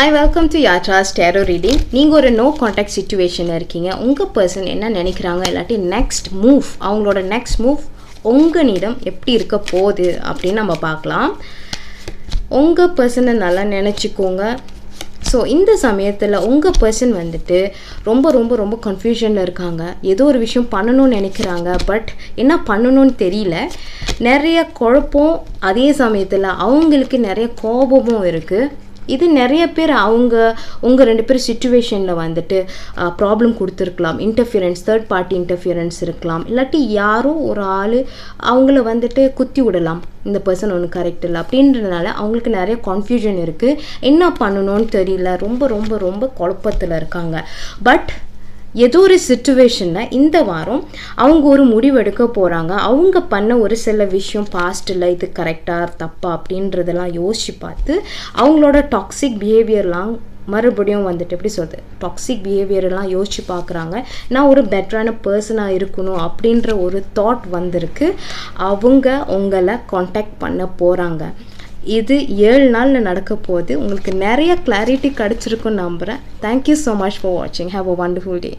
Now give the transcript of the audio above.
Hi welcome to யாட்ராஸ் tarot reading நீங்கள் ஒரு நோ காண்டாக்ட் சுச்சுவேஷனில் இருக்கீங்க. உங்கள் பர்சன் என்ன நினைக்கிறாங்க? இல்லாட்டி நெக்ஸ்ட் மூவ் அவங்களோட நெக்ஸ்ட் மூவ் உங்களிடம் எப்படி இருக்க போகுது அப்படின்னு நம்ம பார்க்கலாம். உங்கள் பர்சனை நல்லா நினச்சிக்கோங்க. ஸோ இந்த சமயத்தில் உங்கள் பர்சன் வந்துட்டு ரொம்ப ரொம்ப ரொம்ப கன்ஃபியூஷனில் இருக்காங்க. ஏதோ ஒரு விஷயம் பண்ணணும்னு நினைக்கிறாங்க. பட் என்ன பண்ணணும்னு தெரியல. நிறைய குழப்பம் அதே சமயத்தில் அவங்களுக்கு நிறைய கோபமும் இருக்குது இது நிறைய பேர் அவங்க உங்கள் ரெண்டு பேர் சுச்சுவேஷனில் வந்துட்டு ப்ராப்ளம் கொடுத்துருக்கலாம். இன்டர்ஃபியரன்ஸ் தேர்ட் பார்ட்டி இன்டர்ஃபியரன்ஸ் இருக்கலாம். இல்லாட்டி யாரோ ஒரு ஆள் அவங்கள வந்துட்டு குத்தி விடலாம். இந்த பர்சன் ஒன்று கரெக்ட் இல்லை. அப்படின்றதுனால அவங்களுக்கு நிறைய கன்ஃபியூஷன் இருக்குது என்ன பண்ணணும்னு தெரியல. ரொம்ப ரொம்ப ரொம்ப குழப்பத்தில் இருக்காங்க. பட் ஏதோ ஒரு சுச்சுவேஷனில் இந்த வாரம் அவங்க ஒரு முடிவு எடுக்க போகிறாங்க அவங்க பண்ண ஒரு சில விஷயம் பாஸ்ட்டில் இது கரெக்டாக தப்பா அப்படின்றதெல்லாம் யோசித்து பார்த்து அவங்களோட டாக்ஸிக் பிஹேவியர்லாம் மறுபடியும் வந்துட்டு எப்படி சொல்கிறது டாக்ஸிக் பிஹேவியரெல்லாம் யோசித்து பார்க்குறாங்க. நான் ஒரு பெட்டரான பர்சனாக இருக்கணும் அப்படின்ற ஒரு தாட் வந்திருக்கு. அவங்க உங்களை காண்டாக்ட் பண்ண போகிறாங்க இது ஏழு நாளில் நடக்க போகுது. உங்களுக்கு நிறைய கிளாரிட்டி கிடச்சிருக்குன்னு நம்புகிறேன் thank you so much for வாட்சிங் ஹாவ் அ வண்டர்ஃபுல் டே